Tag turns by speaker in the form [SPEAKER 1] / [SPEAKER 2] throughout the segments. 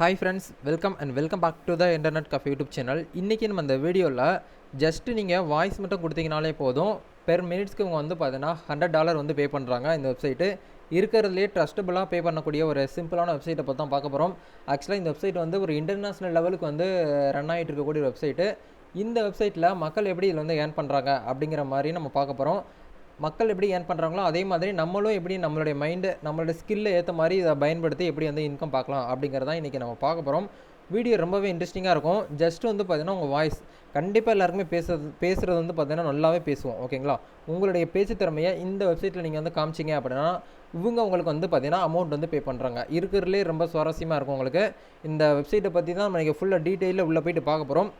[SPEAKER 1] Hi friends welcome and welcome back to the internet cafe YouTube channel இன்றைக்கி நம்ம இந்த வீடியோவில் ஜஸ்ட்டு நீங்கள் வாய்ஸ் மட்டும் கொடுத்தீங்கனாலே போதும். பெர் மினிட்ஸ்க்கு இவங்க வந்து பார்த்தீங்கன்னா ஹண்ட்ரட் டாலர் வந்து பே பண்ணுறாங்க இந்த வெப்சைட்டு இருக்கிறதுலே ட்ரஸ்டபுளாக பே பண்ணக்கூடிய ஒரு சிம்பிளான வெப்சைட்டை பற்றி தான் பார்க்க போகிறோம் ஆக்சுவலாக இந்த வெப்சைட் வந்து ஒரு இன்டர்நேஷ்னல் லெவலுக்கு வந்து ரன் ஆகிட்டு இருக்கக்கூடிய வெப்சைட்டு இந்த வெப்சைட்டில் மக்கள் எப்படி இதில் வந்து ஏர்ன் பண்ணுறாங்க அப்படிங்கிற மாதிரி நம்ம பார்க்க போகிறோம் மக்கள் எப்படி ஏர்ன் பண்ணுறாங்களோ அதே மாதிரி நம்மளும் எப்படி நம்மளுடைய மைண்டு நம்மளோட ஸ்கில்லை ஏற்ற மாதிரி இதை பயன்படுத்தி எப்படி வந்து இன்கம் பார்க்கலாம் அப்படிங்கிறதான் இன்றைக்கி நம்ம பார்க்க போகிறோம் வீடியோ ரொம்பவே இன்ட்ரெஸ்டிங்காக இருக்கும். ஜஸ்ட் வந்து பார்த்தீங்கன்னா உங்கள் வாய்ஸ் கண்டிப்பாக எல்லாருக்குமே பேசுறது பேசுகிறது வந்து பார்த்தீங்கன்னா நல்லாவே பேசுவோம் ஓகேங்களா உங்களுடைய பேச்சு திறமையை இந்த வெப்சைட்டில் நீங்கள் வந்து காமிச்சிங்க அப்படின்னா இவங்க உங்களுக்கு வந்து பார்த்தீங்கன்னா அமௌண்ட் வந்து பே பண்ணுறாங்க இருக்கிறதுலே ரொம்ப சுவாரஸ்யமாக இருக்கும் உங்களுக்கு. இந்த வெப்சைட்டை பற்றி தான் நம்ம ஃபுல்லாக டீட்டெயிலில் உள்ளே போயிட்டு பார்க்க போகிறோம்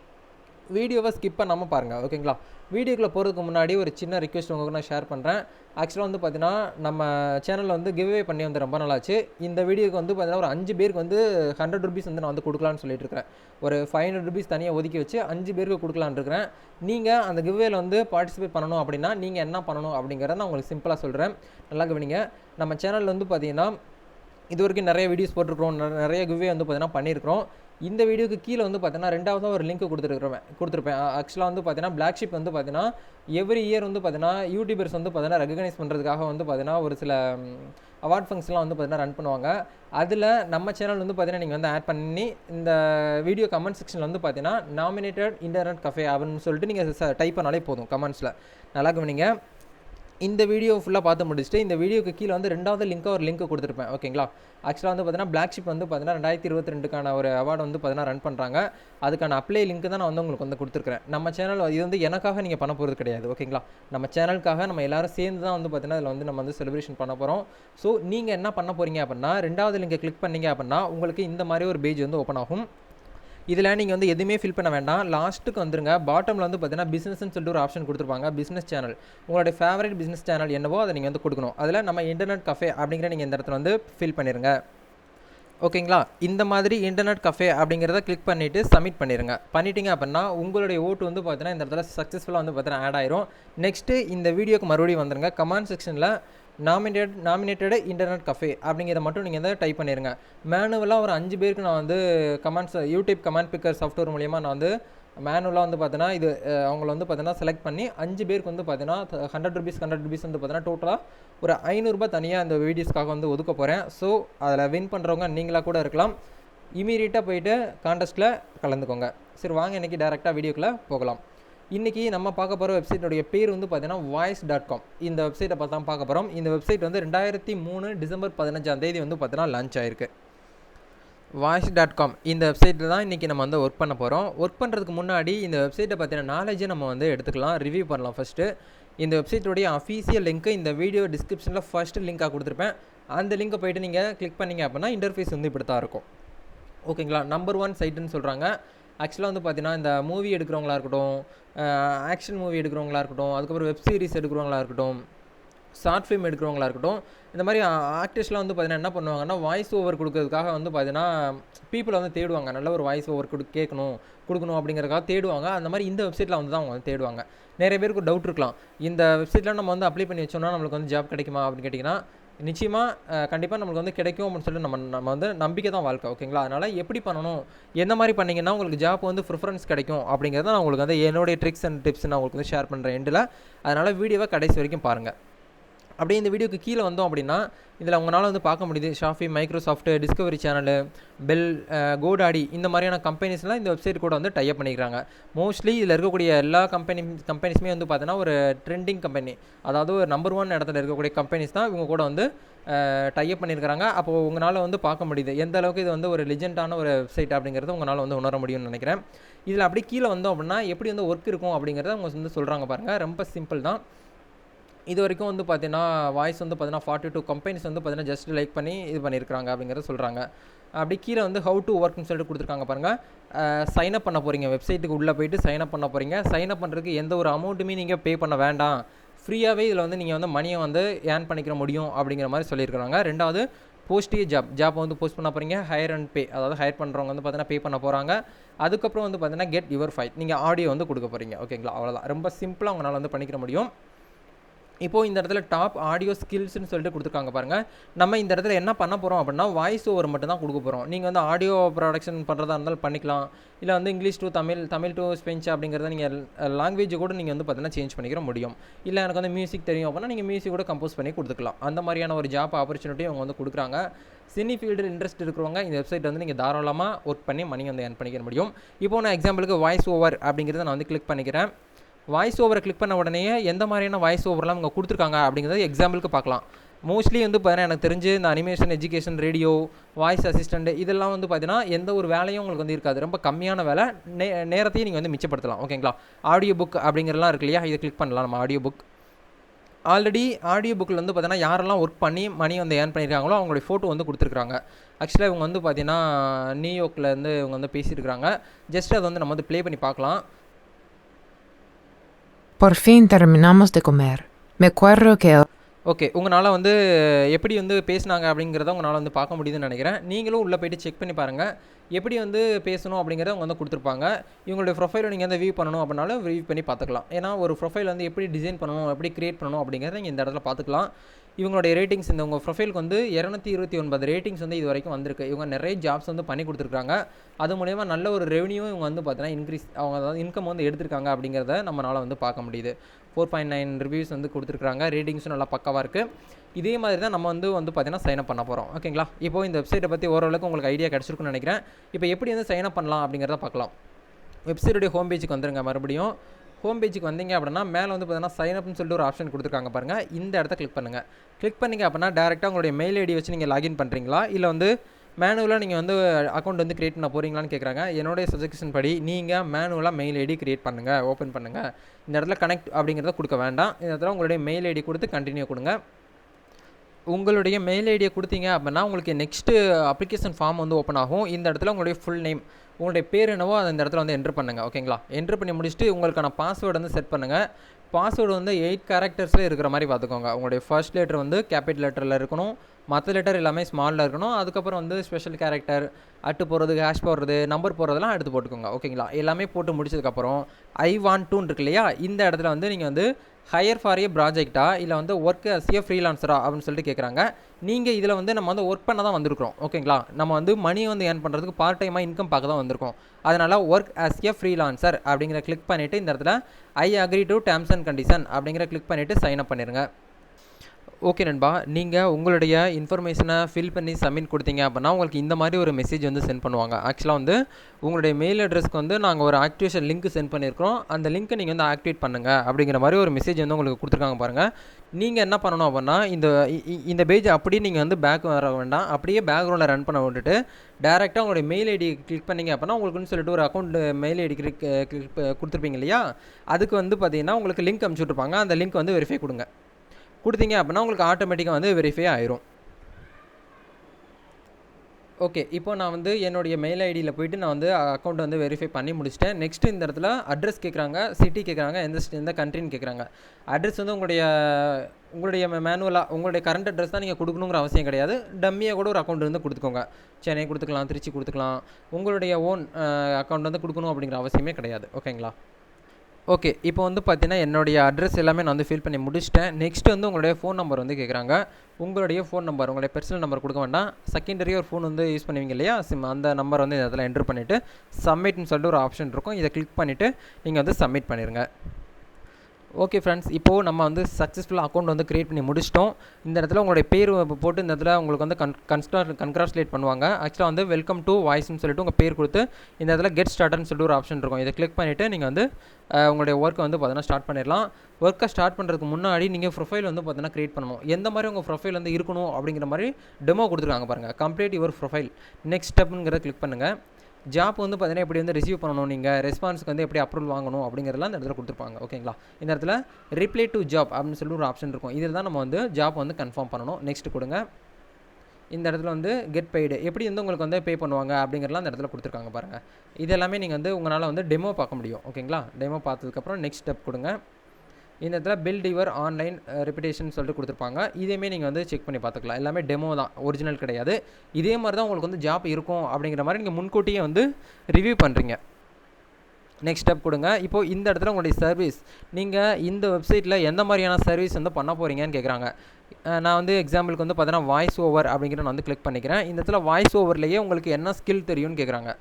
[SPEAKER 1] வீடியோவை ஸ்கிப் பண்ணாமல் பாருங்கள் ஓகேங்களா வீடியோக்குள்ளே போகிறதுக்கு முன்னாடி ஒரு சின்ன ரிக்வெஸ்ட் உங்களுக்கு நான் ஷேர் பண்ணுறேன் ஆக்சுவலாக வந்து பார்த்தீங்கன்னா நம்ம சேனலில் வந்து கிவ்வே பண்ணி வந்து ரொம்ப நாளாச்சு. இந்த வீடியோக்கு வந்து பார்த்தீங்கன்னா ஒரு அஞ்சு பேருக்கு வந்து ஹண்ட்ரட் ருபீஸ் வந்து நான் வந்து கொடுக்கலான்னு சொல்லிட்டு இருக்கிறேன். ஒரு ஃபைவ் ஹண்ட்ரட் ருபீஸ் தனியாக ஒதுக்கி வச்சு அஞ்சு பேருக்கு கொடுக்கலான்னு இருக்கிறேன். நீங்கள் அந்த கிவ்வேல வந்து பார்ட்டிசிபேட் பண்ணணும் அப்படின்னா நீங்கள் என்ன பண்ணணும் அப்படிங்கிறத நான் உங்களுக்கு சிம்பிளாக சொல்கிறேன் நல்லா கவனிங்க. நம்ம சேனலில் வந்து பார்த்தீங்கன்னா இது வரைக்கும் நிறைய வீடியோஸ் போட்டிருக்கிறோம் நிறைய கிவ்வே வந்து பார்த்தீங்கன்னா பண்ணியிருக்கிறோம் இந்த வீடியோக்கு கீழே வந்து பார்த்தீங்கன்னா ரெண்டாவதாக ஒரு லிங்க் கொடுத்துருக்குறேன் கொடுத்துருப்பேன் ஆக்சுவலாக வந்து பார்த்தீங்கன்னா பிளாக் ஷிப் வந்து பார்த்தீங்கன்னா எவ்ரி இயர் வந்து பார்த்தீங்கன்னா யூடியூபர்ஸ் வந்து பார்த்தீங்கன்னா ரெகனைஸ் பண்ணுறதுக்காக வந்து பார்த்தீங்கன்னா ஒரு சில அவார்ட் ஃபங்க்ஷன்லாம் வந்து பார்த்தீங்கன்னா ரன் பண்ணுவாங்க அதில் நம்ம சேனல் வந்து பார்த்தீங்கன்னா நீங்கள் வந்து ஆட் பண்ணி இந்த வீடியோ கமெண்ட் செக்ஷனில் வந்து பார்த்தீங்கன்னா நாமினேட்டட் இன்டர்நெட் கஃபே அப்படின்னு சொல்லிட்டு நீங்கள் டைப் பண்ணாலே போதும் கமெண்ட்ஸில் நல்லா கவனிங்க இந்த வீடியோ ஃபுல்லாக பார்த்து முடிச்சுட்டு இந்த வீடியோக்கு கீழே வந்து ரெண்டாவது லிங்க்காக ஒரு லிங்க் கொடுத்துருப்பேன் ஓகேங்களா ஆக்சுவலாக வந்து பார்த்தீங்கன்னா பிளாக் ஷிப் வந்து பார்த்தீங்கன்னா ரெண்டாயிரத்தி இருபத்தி ரெண்டுக்கான ஒரு அவார்டு வந்து பார்த்தீங்கன்னா ரன் பண்ணுறாங்க அதுக்கான அப்ளை லிங்க் தான் நான் வந்து உங்களுக்கு வந்து கொடுத்துருக்கேன் நம்ம சேனல் இது வந்து எனக்காக நீங்கள் பண்ண போகிறது கிடையாது ஓகேங்களா நம்ம சேனலுக்காக நம்ம எல்லாரும் சேர்ந்து தான் வந்து பார்த்தீங்கன்னா இதில் வந்து நம்ம வந்து செலிப்ரேஷன் பண்ண போகிறோம் ஸோ நீங்கள் என்ன பண்ண போகிறீங்க அப்படின்னா ரெண்டாவது லிங்கை கிளிக் பண்ணீங்க அப்படின்னா உங்களுக்கு இந்த மாதிரி ஒரு பேஜ் வந்து ஓப்பன் ஆகும். இதில் நீங்கள் வந்து எதுவுமே ஃபில் பண்ண வேண்டாம். லாஸ்ட்டுக்கு வந்துருங்க. பாட்டமில் வந்து பார்த்தீங்கன்னா பிஸ்னஸ்னு சொல்லிட்டு ஒரு ஆப்ஷன் கொடுத்துருப்பாங்க. பிஸ்னஸ் சேனல் உங்களுடைய ஃபேவரட் பிஸ்னஸ் சேனல் என்னவோ அதை நீங்கள் வந்து கொடுக்கணும். அதில் நம்ம இன்டர்நெட் கஃபே அப்படிங்கிற நீங்கள் இந்த இடத்துல வந்து ஃபில் பண்ணிடுங்க ஓகேங்களா இந்த மாதிரி இன்டர்நெட் கஃபே அப்படிங்கிறத கிளிக் பண்ணிவிட்டு சப்மிட் பண்ணிடுங்க பண்ணிட்டீங்க அப்படின்னா உங்களுடைய ஓட்டு வந்து பார்த்தீங்கன்னா இந்த இடத்துல சக்ஸஸ்ஃபுல்லாக வந்து பார்த்தீங்கன்னா ஆட் ஆயிரும். நெக்ஸ்ட்டு இந்த வீடியோக்கு மறுபடியும் வந்துருங்க. கமெண்ட் செக்ஷனில் நாமினேட் நாமினேட்டடு இன்டர்நெட் கஃபே அப்படிங்கிறத மட்டும் நீங்கள் வந்து டைப் பண்ணிடுங்க மேனுவலாக ஒரு அஞ்சு பேருக்கு நான் வந்து comments YouTube comment picker software மூலியமாக நான் வந்து மேனுவலாக வந்து பார்த்தீங்கன்னா இது அவங்கள வந்து பார்த்தீங்கன்னா செலக்ட் பண்ணி அஞ்சு பேருக்கு வந்து பார்த்தீங்கன்னா ஹண்ட்ரட் ருபீஸ் ஹண்ட்ரட் ருபீஸ் வந்து பார்த்தீங்கன்னா டோட்டலாக ஒரு ஐநூறுரூபா தனியாக அந்த வீடியோஸ்க்காக வந்து ஒதுக்க போகிறேன் ஸோ அதில் வின் பண்ணுறவங்க நீங்களாக கூட இருக்கலாம். இமீடியட்டாக போயிட்டு காண்டஸ்ட்டில் கலந்துக்கோங்க. சரி வாங்க இன்றைக்கி டேரெக்டாக வீடியோக்குள்ளே போகலாம். இன்றைக்கி நம்ம பார்க்க போகிற வெப்சைட்டுடைய பேர் வந்து பார்த்தீங்கன்னா வாய்ஸ் டாட் காம் இந்த வெப்சைட்டை பார்த்து தான் பார்க்க போகிறோம் இந்த வெப்சைட் வந்து ரெண்டாயிரத்தி மூணு டிசம்பர் பதினஞ்சாம் தேதி வந்து பார்த்தீங்கன்னா லான்ச் ஆயிருக்கு. வாய்ஸ் டாட் காம் இந்த வெப்சைட்டில் தான் இன்றைக்கி நம்ம வந்து ஒர்க் பண்ண போகிறோம் ஒர்க் பண்ணுறதுக்கு முன்னாடி இந்த வெப்சைட்டை பார்த்தீங்கன்னா நாலேஜை நம்ம வந்து எடுத்துக்கலாம். ரிவ்யூ பண்ணலாம் ஃபஸ்ட்டு இந்த வெப்சைட்டுடைய அஃபீஷியல் லிங்க்கு இந்த வீடியோ டிஸ்கிரிப்ஷனில் ஃபஸ்ட்டு லிங்காக கொடுத்துருப்பேன். அந்த லிங்கை போயிட்டு நீங்கள் கிளிக் பண்ணீங்க அப்படின்னா இன்டர்ஃபேஸ் வந்து இப்படி தான் இருக்கும் ஓகேங்களா நம்பர் ஒன் சைட்டுன்னு சொல்கிறாங்க ஆக்சுவலாக வந்து பார்த்தீங்கன்னா இந்த மூவி எடுக்கிறவங்களா இருக்கட்டும் ஆக்ஷன் மூவி எடுக்கிறவங்களா இருக்கட்டும் அதுக்கப்புறம் வெப் சீரிஸ் எடுக்கிறவங்களா இருக்கட்டும் ஷார்ட் ஃபிலிம் எடுக்கிறவங்களா இருக்கட்டும் இந்த மாதிரி ஆக்டர்ஸ்லாம் வந்து பார்த்தீங்கன்னா என்ன பண்ணுவாங்கன்னா வாய்ஸ் ஓவர் கொடுக்கறதுக்காக வந்து பார்த்தீங்கன்னா பீப்புளை வந்து தேடுவாங்க. நல்ல ஒரு வாய்ஸ் ஓவர் கொடு கேட்கணும் கொடுக்கணும் அப்படிங்கிறதுக்காக தேடுவாங்க. அந்த மாதிரி இந்த வெப்சைட்டில் வந்து தான் அவங்க வந்து தேடுவாங்க. நிறைய பேருக்கு டவுட் இருக்கலாம். இந்த வெப்சைட்டில் நம்ம வந்து அப்ளை பண்ணி வச்சோம்னா நம்மளுக்கு வந்து ஜாப் கிடைக்குமா அப்படின்னு கேட்டிங்கன்னா நிச்சயமாக கண்டிப்பாக நம்மளுக்கு வந்து கிடைக்கும் அப்படின்னு சொல்லிட்டு நம்ம நம்ம வந்து நம்பிக்கை தான் வாழ்க்கை ஓகேங்களா? அதனால் எப்படி பண்ணணும்? எந்த மாதிரி பண்ணிங்கன்னா உங்களுக்கு ஜாப் வந்து ப்ரிஃபரன்ஸ் கிடைக்கும் அப்படிங்கிறத நான் உங்களுக்கு வந்து என்னுடைய ட்ரிக்ஸ் அண்ட் டிப்ஸ் நான் உங்களுக்கு வந்து ஷேர் பண்ணுறேன் எண்டில் அதனால் வீடியோவை கடைசி வரைக்கும் பாருங்கள் அப்படியே இந்த வீடியோக்கு கீழே வந்தோம் அப்படின்னா இதில் உங்களால் வந்து பார்க்க முடியுது. ஷாஃபி Microsoft Discovery channel bell GoDaddy இந்த மாதிரியான கம்பெனிஸ்லாம் இந்த வெப்சைட் கூட வந்து டைப் பண்ணிக்கிறாங்க. மோஸ்ட்லி இதில் இருக்கக்கூடிய எல்லா கம்பெனி கம்பெனிஸுமே வந்து பார்த்தீங்கன்னா ஒரு ட்ரெண்டிங் கம்பெனி அதாவது ஒரு நம்பர் ஒன் இடத்துல இருக்கக்கூடிய கம்பெனிஸ் தான் இவங்க கூட வந்து டைப் பண்ணியிருக்கிறாங்க. அப்போது உங்களால் வந்து பார்க்க முடியுது. எந்த அளவுக்கு இது வந்து ஒரு லெஜெண்டான ஒரு வெப்சைட் அப்படிங்கிறது உங்களால் வந்து உணர முடியும்னு நினைக்கிறேன். இதில் அப்படி கீழே வந்தோம் அப்படின்னா எப்படி வந்து ஒர்க் இருக்கும் அப்படிங்கிறத அவங்க வந்து சொல்கிறாங்க பாருங்கள் ரொம்ப சிம்பிள் தான். இது வரைக்கும் வந்து பார்த்தீங்கன்னா வாய்ஸ் வந்து பார்த்தீங்கன்னா ஃபார்ட்டி டூ கம்பெனிஸ் வந்து பார்த்தீங்கன்னா ஜஸ்ட் லைக் பண்ணி இது பண்ணியிருக்காங்க அப்படிங்கிறத சொல்கிறாங்க அப்படி கீழே வந்து ஹவு டு ஒர்க்னு சொல்லிட்டு கொடுத்துருக்காங்க பாருங்கள் சைன் அப் பண்ண போகிறீங்க வெப்சைட்டுக்கு உள்ளே போயிட்டு சைன் அப் பண்ண போகிறீங்க சைன் அப் பண்ணுறதுக்கு எந்த ஒரு அமௌண்ட்டுமே நீங்கள் பே பண்ண வேண்டாம். ஃப்ரீயாகவே இதில் வந்து நீங்கள் வந்து மணியை வந்து ஏர்ன் பண்ணிக்கிற முடியும் அப்படிங்கிற மாதிரி சொல்லியிருக்கிறாங்க. ரெண்டாவது போஸ்டே ஜாப் ஜாப் வந்து போஸ்ட் பண்ண போகிறீங்க ஹையர் அண்ட் பே அதாவது ஹையர் பண்ணுறவங்க வந்து பார்த்தீங்கன்னா பே பண்ண போகிறாங்க அதுக்கப்புறம் வந்து பார்த்தீங்கன்னா கெட் யுவர் ஃபைட் நீங்கள் ஆடியோ வந்து கொடுக்க போகிறீங்க ஓகேங்களா அவ்வளோதான் ரொம்ப சிம்பிளாக உங்களால் வந்து பண்ணிக்கிற முடியும். இப்போது இந்த இடத்துல டாப் ஆடியோ ஸ்கில்ஸ்னு சொல்லிட்டு கொடுத்துருக்காங்க பாருங்கள் நம்ம இந்த இடத்துல என்ன பண்ண போகிறோம் அப்படின்னா வாய்ஸ் ஓவர் மட்டும் தான் கொடுக்க போகிறோம் நீங்கள் வந்து ஆடியோ ப்ரொடக்ஷன் பண்ணுறதா இருந்தாலும் பண்ணிக்கலாம். இல்லை வந்து English to Tamil Tamil to Spanish அப்படிங்கிறத நீங்கள் லாங்குவேஜ் கூட நீங்கள் வந்து பார்த்தீங்கன்னா சேஞ்ச் பண்ணிக்கிற முடியும். இல்லை எனக்கு வந்து மியூசிக் தெரியும் அப்படின்னா நீங்கள் மியூசிக் கூட கம்போஸ் பண்ணி கொடுத்துக்கலாம். அந்த மாதிரியான ஒரு ஜாப் ஆப்பர்ச்சுனிட்டி அவங்க வந்து கொடுக்குறாங்க. சினி ஃபீல்டில் இன்ட்ரெஸ்ட் இருக்கிறவங்க இந்த வெப்சைட் வந்து நீங்கள் தாராளமாக ஒர்க் பண்ணி மணி வந்து ஏர்ன் பண்ணிக்க முடியும். இப்போ நான் எக்ஸாம்பிளுக்கு வாய்ஸ் ஓவர் அப்படிங்கிறத நான் வந்து கிளிக் பண்ணிக்கிறேன். வாய்ஸ் ஓவரை கிளிக் பண்ண உடனே எந்த மாதிரியான வாய்ஸ் ஓவர்லாம் அவங்க கொடுத்துருக்காங்க அப்படிங்கிறது எக்ஸாம்பிளுக்கு பார்க்கலாம். மோஸ்ட்லி வந்து பார்த்தீங்கன்னா எனக்கு தெரிஞ்சு இந்த animation education radio voice assistant இதெல்லாம் வந்து பார்த்தீங்கன்னா எந்த ஒரு வேலையும் உங்களுக்கு வந்து இருக்காது. ரொம்ப கம்மியான வேலை. நே நேரத்தையும் நீங்கள் வந்து மிச்சப்படுத்தலாம். ஓகேங்களா ஆடியோ புக் அப்படிங்கிறலாம் இருக்கு இல்லையா? இதை கிளிக் பண்ணலாம் நம்ம ஆடியோ புக் ஆல்ரெடி ஆடியோ புக்கில் வந்து பார்த்தீங்கன்னா யாரெல்லாம் ஒர்க் பண்ணி மணி வந்து ஏர்ன் பண்ணியிருக்காங்களோ அவங்களுடைய ஃபோட்டோ வந்து கொடுத்துருக்காங்க ஆக்சுவலாக இவங்க வந்து பார்த்தீங்கன்னா நியூயார்க்லேருந்து இவங்க வந்து பேசியிருக்காங்க ஜஸ்ட் அதை வந்து நம்ம வந்து ப்ளே பண்ணி பார்க்கலாம்.
[SPEAKER 2] Por fin terminamos de comer. Me acuerdo que el
[SPEAKER 1] okay உங்களால் வந்து எப்படி வந்து பேசினாங்க அப்படிங்கிறத உங்களால் வந்து பார்க்க முடியுதுன்னு நினைக்கிறேன். நீங்களும் உள்ளே போயிட்டு செக் பண்ணி பாருங்கள் எப்படி வந்து பேசணும் அப்படிங்கிறத அவங்க வந்து கொடுத்துருப்பாங்க. இவங்களுடைய ப்ரொஃபைலை நீங்கள் வந்து வியூ பண்ணணும் அப்படின்னாலும் வியூ பண்ணி பார்த்துக்கலாம். ஏன்னா ஒரு ப்ரொஃபைல் வந்து எப்படி டிசைன் பண்ணணும் எப்படி க்ரியேட் பண்ணணும் அப்படிங்கிறத நீங்கள் இந்த இடத்துல பார்த்துக்கலாம். இவங்களுடைய ரேட்டிங்ஸ் இந்த உங்கள் ப்ரொஃபைலுக்கு வந்து இரநூத்தி இருபத்தி ஒன்பது ரேட்டிங்ஸ் வந்து இது வரைக்கும் வந்திருக்கு. இவங்க நிறைய ஜாப்ஸ் வந்து பண்ணி கொடுத்துருக்காங்க. அது மூலயமா நல்ல ஒரு ரெவன்யூ இவங்க வந்து பார்த்தீங்கன்னா இன்க்ரீஸ் அவங்க அதாவது இன்கம் வந்து எடுத்திருக்காங்க அப்படிங்கிறத நம்மளால் வந்து பார்க்க முடியுது. ஃபோர் பாயிண்ட் நைன் ரிவ்யூஸ் வந்து கொடுத்துருக்காங்க ரேட்டிங்ஸும் நல்லா பக்காவாக இருக்குது இதே மாதிரி தான் நம்ம வந்து வந்து பார்த்தீங்கன்னா சைன் அப் பண்ண போகிறோம் ஓகேங்களா இப்போ இந்த வெப்சைட்டை பற்றி ஓரளவுக்கு உங்களுக்கு ஐடியா கிடச்சிருக்குன்னு நினைக்கிறேன். இப்போ எப்படி வந்து சைன் அப் பண்ணலாம் அப்படிங்கிறத பார்க்கலாம். வெப்சைட்டுடைய ஹோம் பேஜுக்கு வந்துருங்க மறுபடியும். ஹோம் பேஜுக்கு வந்தீங்க அப்படின்னா மேலே வந்து பார்த்தீங்கன்னா சைன் அப்னு சொல்லிட்டு ஒரு ஆப்ஷன் கொடுத்துருக்காங்க பாருங்கள் இந்த இடத்த கிளிக் பண்ணுங்கள் கிளிக் பண்ணிங்க அப்படின்னா டேரெக்டாக உங்களுடைய மெயில் ஐடி வச்சு நீங்கள் லாகின் பண்ணுறீங்களா இல்லை வந்து மேனுவலாக நீங்கள் வந்து அக்கௌண்ட் வந்து க்ரியேட் பண்ண போகிறீங்களான்னு கேட்குறாங்க என்னுடைய சஜஷன் படி நீங்கள் மேனுவலாக மெயில் ஐடி க்ரியேட் பண்ணுங்கள் ஓப்பன் பண்ணுங்கள் இந்த இடத்துல கனெக்ட் அப்படிங்கிறத கொடுக்க வேண்டாம். இந்த இடத்துல உங்களுடைய மெயில் ஐடி கொடுத்து கண்டினியூ கொடுங்க. உங்களுடைய மெயில் ஐடியை கொடுத்தீங்க அப்படின்னா உங்களுக்கு நெக்ஸ்ட்டு அப்ளிகேஷன் ஃபார்ம் வந்து ஓப்பன் ஆகும். இந்த இடத்துல உங்களுடைய ஃபுல் நேம் உங்களுடைய பேர் என்னவோ அதை இந்த இடத்துல வந்து என்ட்ரு பண்ணுங்கள் ஓகேங்களா என்ட்ரு பண்ணி முடிச்சுட்டு உங்களுக்கான பாஸ்வேர்டு வந்து செட் பண்ணுங்கள் பாஸ்வேர்டு வந்து எயிட் கேரக்டர்ஸில் இருக்கிற மாதிரி பார்த்துக்கோங்க. உங்களுடைய ஃபர்ஸ்ட் லெட்டர் வந்து கேபிட்டல் லெட்டரில் இருக்கணும். மற்ற லெட்டர் எல்லாமே ஸ்மாலில் இருக்கணும். அதுக்கப்புறம் வந்து ஸ்பெஷல் கேரக்டர் அட்டு போடுறது ஹேஷ் போடுறது நம்பர் போடுறதெல்லாம் எடுத்து போட்டுக்கோங்க. ஓகேங்களா எல்லாமே போட்டு முடிச்சதுக்கப்புறம் ஐ வாண்ட் டூன்னு இருக்கு இல்லையா? இந்த இடத்துல வந்து நீங்கள் வந்து ஹையர் ஃபார் ஏ ப்ராஜெக்டா இல்லை வந்து ஒர்க் அஸ் ஃப்ரீலான்சரா அப்படின்னு சொல்லிட்டு கேட்குறாங்க நீங்கள் இதில் வந்து நம்ம வந்து ஒர்க் பண்ண தான் வந்திருக்கிறோம் ஓகேங்களா நம்ம வந்து மணி வந்து ஏர்ன் பண்ணுறதுக்கு பார்ட் டைமாக இன்கம் பார்க்க தான் வந்திருக்கோம். அதனால் ஒர்க் ஆஸ் ஏ ஃப்ரீலான்சர் அப்படிங்கிற கிளிக் பண்ணிவிட்டு இந்த இடத்துல I agree to terms and condition அப்படிங்கிற கிளிக் பண்ணிவிட்டு சைன் அப் பண்ணிடுங்க ஓகே நண்பா நீங்கள் உங்களுடைய இன்ஃபர்மேஷனை ஃபில் பண்ணி சப்மிட் கொடுத்தீங்க அப்படின்னா உங்களுக்கு இந்த மாதிரி ஒரு மெசேஜ் வந்து சென்ட் பண்ணுவாங்க. ஆக்சுவலாக வந்து உங்களுடைய மெயில் அட்ரஸ்க்கு வந்து நாங்கள் ஒரு ஆக்டிவேஷன் லிங்க் சென்ட் பண்ணியிருக்கிறோம். அந்த லிங்க்கை நீங்கள் வந்து ஆக்டிவேட் பண்ணுங்கள் அப்படிங்கிற மாதிரி ஒரு மெசேஜ் வந்து உங்களுக்கு கொடுத்துருக்காங்க பாருங்கள் நீங்கள் என்ன பண்ணணும் அப்படின்னா இந்த இந்த பேஜ் அப்படியே நீங்கள் வந்து பேக் வர வேண்டாம். அப்படியே பேக்ரவுண்டில் ரன் பண்ண விட்டுட்டு டேரெக்டாக உங்களுடைய மெயில் ஐடி கிளிக் பண்ணீங்க அப்படின்னா உங்களுக்குன்னு சொல்லிட்டு ஒரு account mail ID click click கொடுத்துருப்பீங்க இல்லையா? அதுக்கு வந்து பார்த்தீங்கன்னா உங்களுக்கு லிங்க் அனுப்பிச்சி விட்ருப்பாங்க அந்த லிங்க் வந்து வெரிஃபை கொடுங்க. கொடுத்தீங்க அப்படின்னா உங்களுக்கு ஆட்டோமேட்டிக்காக வந்து வெரிஃபை ஆயிரும். ஓகே இப்போ நான் வந்து என்னுடைய மெயில் ஐடியில் போயிட்டு நான் வந்து அக்கௌண்ட் வந்து வெரிஃபை பண்ணி முடிச்சிட்டேன். நெக்ஸ்ட் இந்த இடத்துல அட்ரஸ் கேட்குறாங்க சிட்டி கேட்குறாங்க எந்த எந்த கண்ட்ரின்னு கேட்குறாங்க அட்ரஸ் வந்து உங்களுடைய உங்களுடைய மேனுவலாக உங்களுடைய கரண்ட் அட்ரஸ் தான் நீங்கள் கொடுக்கணுங்கிற அவசியம் கிடையாது. டம்மியாக கூட ஒரு அக்கௌண்ட் வந்து கொடுத்துக்கோங்க. சென்னை கொடுத்துக்கலாம் திருச்சி கொடுத்துக்கலாம். உங்களுடைய ஓன் அக்கௌண்ட் வந்து கொடுக்கணும் அப்படிங்கிற அவசியமே கிடையாது. ஓகேங்களா ஓகே இப்போ வந்து பார்த்தீங்கன்னா என்னுடைய அட்ரஸ் எல்லாமே நான் வந்து ஃபில் பண்ணி முடிச்சிட்டேன். நெக்ஸ்ட் வந்து உங்களுடைய ஃபோன் நம்பர் வந்து கேட்குறாங்க உங்களுடைய ஃபோன் நம்பர் உங்களுடைய பர்சனல் நம்பர் கொடுக்க வேண்டாம். செகண்டரி ஒரு ஃபோன் வந்து யூஸ் பண்ணுவீங்க இல்லையா? சிம் அந்த நம்பர் வந்து இந்த இடத்துல என்ட்ரு பண்ணிவிட்டு சப்மிட்னு சொல்லிட்டு ஒரு ஆப்ஷன் இருக்கும். இதை கிளிக் பண்ணிவிட்டு நீங்கள் வந்து சப்மிட் பண்ணிடுங்க ஓகே ஃப்ரெண்ட்ஸ் இப்போது நம்ம வந்து சக்ஸஸ்ஃபுல்லாக அக்கௌண்ட் வந்து க்ரியேட் பண்ணி முடிச்சிட்டோம். இந்த இடத்துல உங்களுடைய பேர் போட்டு இந்த இடத்துல உங்களுக்கு வந்து கன் கன்ஸ்டா கன்க்ராச்சுலேட் பண்ணுவாங்க. ஆக்சுவலாக வந்து வெல்கம் டு வாய்ஸ்னு சொல்லிட்டு உங்கள் பேர் கொடுத்து இந்த இடத்துல கெட் ஸ்டார்ட்னு சொல்லிட்டு ஒரு ஆப்ஷன் இருக்கும். இதை கிளிக் பண்ணிவிட்டு நீங்கள் வந்து உங்களுடைய ஒர்க்கை வந்து பார்த்தீங்கன்னா ஸ்டார்ட் பண்ணிடலாம். ஒர்க்கை ஸ்டார்ட் பண்ணுறதுக்கு முன்னாடி நீங்கள் ப்ரொஃபைல் வந்து பார்த்தீங்கன்னா க்ரியேட் பண்ணணும். எந்த மாதிரி உங்கள் ப்ரொஃபைல் வந்து இருக்கணும் அப்படிங்கிற மாதிரி டெமோ கொடுத்துருக்காங்க பாருங்கள் கம்ப்ளீட் யுவர் ப்ரொஃபைல் நெக்ஸ்ட் ஸ்டெப்புங்கிறத கிளிக் பண்ணுங்கள் ஜாப் வந்து பார்த்தீங்கன்னா எப்படி வந்து ரிசீவ் பண்ணணும்? நீங்கள் ரெஸ்பான்ஸ்க்கு வந்து எப்படி அப்ரூவல் வாங்கணும்? அப்படிங்கிறதெல்லாம் இந்த இடத்துல கொடுத்துருப்பாங்க. ஓகேங்களா? இந்த இடத்துல ரிப்ளை டு ஜாப் அப்படின்னு சொல்லி ஒரு ஆப்ஷன் இருக்கும். இதில் தான் நம்ம வந்து ஜாப் வந்து கன்ஃபார்ம் பண்ணணும். நெக்ஸ்ட் கொடுங்க. இந்த இடத்துல வந்து கெட் பெய்டு எப்படி வந்து உங்களுக்கு வந்து பே பண்ணுவாங்க? அப்படிங்கிறலாம் இந்த இடத்துல கொடுத்துருக்காங்க பாருங்கள் இது எல்லாமே நீங்கள் வந்து உங்களால் வந்து டெமோ பார்க்க முடியும். ஓகேங்களா? டெமோ பார்த்ததுக்கப்புறம் நெக்ஸ்ட் ஸ்டெப் கொடுங்க. இந்த இடத்துல பில்ட் யுவர் ஆன்லைன் ரெப்புடேஷன் சொல்லிட்டு கொடுத்துருப்பாங்க. இதையுமே நீங்கள் வந்து செக் பண்ணி பார்த்துக்கலாம். எல்லாமே டெமோ தான். ஒரிஜினல் கிடையாது. இதே மாதிரி தான் உங்களுக்கு வந்து ஜாப் இருக்கும் அப்படிங்கிற மாதிரி நீங்கள் முன்கூட்டியே வந்து ரிவ்யூ பண்ணுறீங்க நெக்ஸ்ட் ஸ்டெப் கொடுங்க. இப்போது இந்த இடத்துல உங்களுடைய சர்வீஸ் நீங்கள் இந்த வெப்சைட்டில் எந்த மாதிரியான சர்வீஸ் வந்து பண்ண போகிறீங்கன்னு கேட்குறாங்க நான் வந்து எக்ஸாம்பிளுக்கு வந்து பார்த்தீங்கன்னா வாய்ஸ் ஓவர் அப்படிங்கிற நான் வந்து கிளிக் பண்ணிக்கிறேன். இந்த இடத்துல வாய்ஸ் ஓவர்லேயே உங்களுக்கு என்ன ஸ்கில் தெரியும்னு கேட்குறாங்க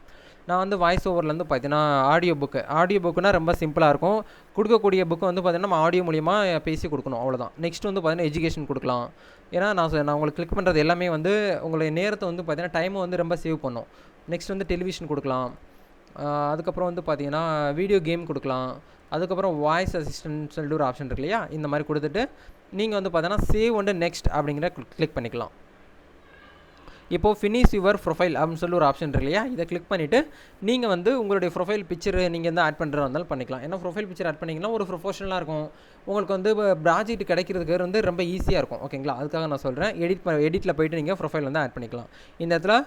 [SPEAKER 1] நான் வந்து வாய்ஸ் ஓவர்லேருந்து பார்த்தீங்கன்னா ஆடியோ புக்கு ஆடியோ புக்குனா ரொம்ப சிம்பிளாக இருக்கும். கொடுக்கக்கூடிய புக்கு வந்து பார்த்தீங்கன்னா நம்ம ஆடியோ மூலிமா பேசி கொடுக்கணும். அவ்வளோதான் நெக்ஸ்ட் வந்து பார்த்தீங்கன்னா எஜுகேஷன் கொடுக்கலாம். ஏன்னா நான் சொ- நான் உங்களுக்கு கிளிக் பண்ணுறது எல்லாமே வந்து உங்களுடைய நேரத்தை வந்து பார்த்தீங்கன்னா டைமை வந்து ரொம்ப சேவ் பண்ணும். நெக்ஸ்ட் வந்து டெலிவிஷன் கொடுக்கலாம். அதுக்கப்புறம் வந்து பார்த்தீங்கன்னா வீடியோ கேம் கொடுக்கலாம். அதுக்கப்புறம் வாய்ஸ் அசிஸ்டன்ட் சொல்லிட்டு ஒரு ஆப்ஷன் இருக்கு இல்லையா? இந்த மாதிரி கொடுத்துட்டு நீங்கள் வந்து பார்த்தீங்கன்னா சேவ் வந்து நெக்ஸ்ட் அப்படிங்கிற கிளிக் பண்ணிக்கலாம். இப்போது ஃபினிஷ் யுவர் ப்ரொஃபைல் அப்படின்னு சொல்லி ஒரு ஆப்ஷன் இருக்கு இல்லையா? இதை கிளிக் பண்ணிவிட்டு நீங்கள் வந்து உங்களுடைய ப்ரொஃபைல் பிக்சர் நீங்கள் வந்து ஆட் பண்ணுறதா இருந்தாலும் பண்ணிக்கலாம். ஏன்னா ப்ரொஃபைல் பிக்சர் ஆட் பண்ணிங்கன்னா ஒரு ப்ரொஃபஷனலாக இருக்கும். உங்களுக்கு வந்து ப்ராஜெக்ட் கிடைக்கிறதுக்கு வந்து ரொம்ப ஈஸியாக இருக்கும். ஓகேங்களா அதுக்காக நான் சொல்கிறேன் எடிட் எடிட்டில் போயிட்டு நீங்கள் ப்ரொஃபைல் வந்து ஆட் பண்ணிக்கலாம். இந்த இடத்துல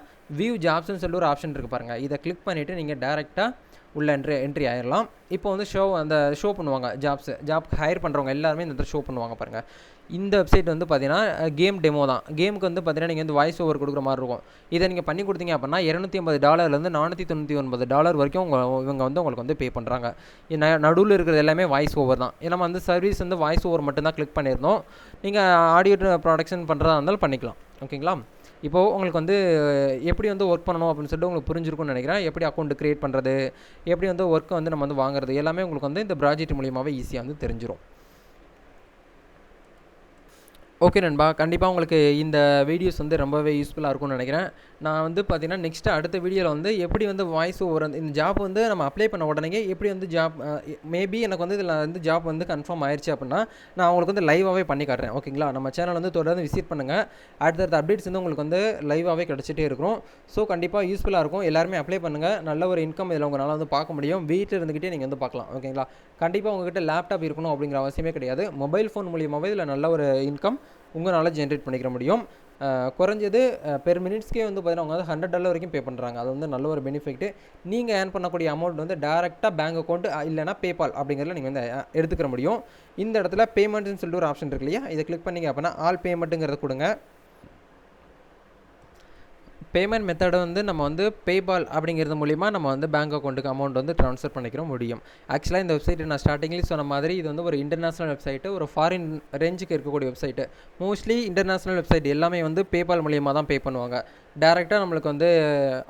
[SPEAKER 1] வியூ ஜாப்ஸ்னு சொல்லி ஒரு ஆப்ஷன் இருக்குது பாருங்கள் இதை கிளிக் பண்ணிவிட்டு நீங்கள் டேரெக்டாக உள்ள என்ட்ரி என்ட்ரி ஆயிடலாம் இப்போ வந்து ஷோ அந்த ஷோ பண்ணுவாங்க ஜாப்ஸ் ஜாப் ஹையர் பண்ணுறவங்க எல்லாருமே இந்த இடத்துல ஷோ பண்ணுவாங்க பாருங்கள் இந்த வெப்சைட் வந்து பார்த்தீங்கன்னா கேம் டெமோ தான். கேமுக்கு வந்து பார்த்தீங்கன்னா நீங்கள் வந்து வாய்ஸ் ஓவர் கொடுக்குற மாதிரி இருக்கும். இதை நீங்கள் பண்ணி கொடுத்தீங்க அப்படின்னா இரநூத்தி ஐம்பது டாலர்லேருந்து நானூற்றி தொண்ணூற்றி ஒன்பது டாலர் வரைக்கும் உங்க இவங்க வந்து உங்களுக்கு வந்து பே பண்ணுறாங்க நடுவில் இருக்கிறது எல்லாமே வாய்ஸ் ஓவர் தான். ஏன்னா நம்ம வந்து சர்வீஸ் வந்து வாய்ஸ் ஓவர் மட்டும்தான் கிளிக் பண்ணியிருந்தோம். நீங்கள் ஆடியோ ப்ரொடக்ஷன் பண்ணுறதா இருந்தாலும் பண்ணிக்கலாம். ஓகேங்களா? இப்போது உங்களுக்கு வந்து எப்படி வந்து ஒர்க் பண்ணணும் அப்படின்னு சொல்லிட்டு உங்களுக்கு புரிஞ்சிருக்கும்னு நினைக்கிறேன். எப்படி அக்கௌண்ட் க்ரியேட் பண்ணுறது எப்படி வந்து ஒர்க்கை வந்து நம்ம வந்து வாங்குறது எல்லாமே உங்களுக்கு வந்து இந்த ப்ராஜெக்ட் மூலியமாகவே ஈஸியாக வந்து தெரிஞ்சிடும் ஓகே நண்பா. கண்டிப்பாக உங்களுக்கு இந்த வீடியோஸ் வந்து ரொம்பவே யூஸ்ஃபுல்லாக இருக்கும்னு நினைக்கிறேன். நான் வந்து பார்த்தீங்கன்னா நெக்ஸ்ட்டு அடுத்த வீடியோவில் வந்து எப்படி வந்து வாய்ஸ் ஓவர் இந்த ஜாப் வந்து நம்ம அப்ளை பண்ண உடனே எப்படி வந்து ஜாப் மேபி எனக்கு வந்து இதில் வந்து ஜாப் வந்து கன்ஃபார்ம் ஆயிடுச்சு அப்படின்னா நான் உங்களுக்கு வந்து லைவாகவே பண்ணி காட்டுறேன். ஓகேங்களா நம்ம சேனல் வந்து தொடர்ந்து விசிட் பண்ணுங்கள் அடுத்தடுத்த அப்டேட்ஸ் வந்து உங்களுக்கு வந்து லைவாகவே கிடச்சிட்டே இருக்கும். ஸோ கண்டிப்பாக யூஸ்ஃபுல்லாக இருக்கும். எல்லாருமே அப்ளை பண்ணுங்கள் நல்ல ஒரு இன்கம் இதில் உங்களால் வந்து பார்க்க முடியும். வீட்டில் இருந்துக்கிட்டே நீங்கள் வந்து பார்க்கலாம். ஓகேங்களா கண்டிப்பாக உங்ககிட்ட லேப்டாப் இருக்கணும் அப்படிங்கிற அவசியமே கிடையாது. மொபைல் ஃபோன் மூலியமாகவே இதில் நல்ல ஒரு இன்கம் உங்களால் ஜென்ரேட் பண்ணிக்கிற முடியும். குறைஞ்சது பெர் மினிட்ஸ்க்கே வந்து பார்த்தீங்கன்னா அவங்க வந்து ஹண்ட்ரட் டாலர் வரைக்கும் பே பண்ணுறாங்க அது வந்து நல்ல ஒரு பெனிஃபிட் நீங்கள் ஏர்ன் பண்ணக்கூடிய அமௌண்ட் வந்து டேரெக்டாக பேங்க் அக்கௌண்ட் இல்லைனா பேபால் அப்படிங்கிறதுல நீங்கள் வந்து எடுத்துக்கிற முடியும். இந்த இடத்துல பேமெண்ட்னு சொல்லிட்டு ஒரு ஆப்ஷன் இருக்கு இல்லையா? இதை கிளிக் பண்ணிங்க அப்படின்னா ஆல் பேமெண்ட்டுங்கிறத கொடுங்க. பேமெண்ட் மெத்தடை வந்து நம்ம வந்து பேபால் அப்படிங்கிறது மூலிமா நம்ம வந்து பேங்க் அக்கௌண்ட்டுக்கு அமௌண்ட் வந்து ட்ரான்ஸ்ஃபர் பண்ணிக்கிற முடியும். ஆக்சுவலாக இந்த வெப்சைட் நான் ஸ்டார்டிங்லேயும் சொன்ன மாதிரி இது வந்து ஒரு இன்டர்நேஷனல் வெப்சைட்டு ஒரு ஃபாரின் ரேஞ்சுக்கு இருக்கக்கூடிய வெப்சைட்டு மோஸ்ட்லி இன்டர்நேஷனல் வெப்சைட் எல்லாமே வந்து பேபால் மூலியமாக தான் பே பண்ணுவாங்க. டேரெக்டாக நம்மளுக்கு வந்து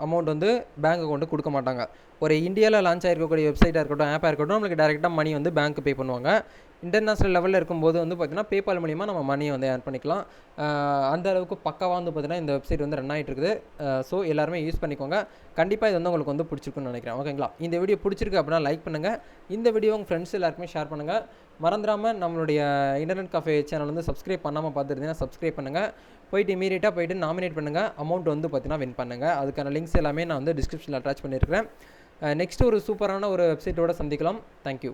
[SPEAKER 1] அமௌண்ட் வந்து பேங்க் அக்கௌண்ட்டு கொடுக்க மாட்டாங்க. ஒரு இந்தியாவில் லான்ச் ஆகிருக்கக்கூடிய வெப்சைட்டாக இருக்கட்டும் ஆப்பாக இருக்கட்டும் நம்மளுக்கு டேரெக்டாக மணி வந்து பேங்க் பே பண்ணுவாங்க. இன்டர்நேஷ்னல் லெவலில் இருக்கும்போது வந்து பார்த்திங்கன்னா பேபால் மூலிமா நம்ம மணியை வந்து ஏர்ன் பண்ணிக்கலாம். அந்த அளவுக்கு பக்காவாக வந்து பார்த்திங்கன்னா இந்த வெப்சைட் வந்து ரன் ஆகிட்டு இருக்குது. ஸோ எல்லாருமே யூஸ் பண்ணிக்கோங்க. கண்டிப்பாக இது வந்து உங்களுக்கு வந்து பிடிச்சிருக்குன்னு நினைக்கிறேன். ஓகேங்களா இந்த வீடியோ பிடிச்சிருக்கு அப்படின்னா லைக் பண்ணுங்கள் இந்த வீடியோ உங்கள் ஃப்ரெண்ட்ஸ் எல்லாருக்குமே ஷேர் பண்ணுங்கள் மறந்துடாமல் நம்மளுடைய இன்டர்நெட் கஃபே சேனல் வந்து சப்ஸ்கிரைப் பண்ணாமல் பார்த்துருந்தீங்கன்னா சப்ஸ்கிரைப் பண்ணுங்கள் போயிட்டு இமீடியட்டாக போயிட்டு நாமினேட் பண்ணுங்கள் அமௌண்ட் வந்து பார்த்தீங்கன்னா வின் பண்ணுங்கள் அதுக்கான லிங்க்ஸ் எல்லாமே நான் வந்து டிஸ்கிரிப்ஷனில் அட்டாச் பண்ணியிருக்கிறேன். நெக்ஸ்ட் ஒரு சூப்பரான ஒரு வெப்சைட்டோட சந்திக்கலாம். தேங்க்யூ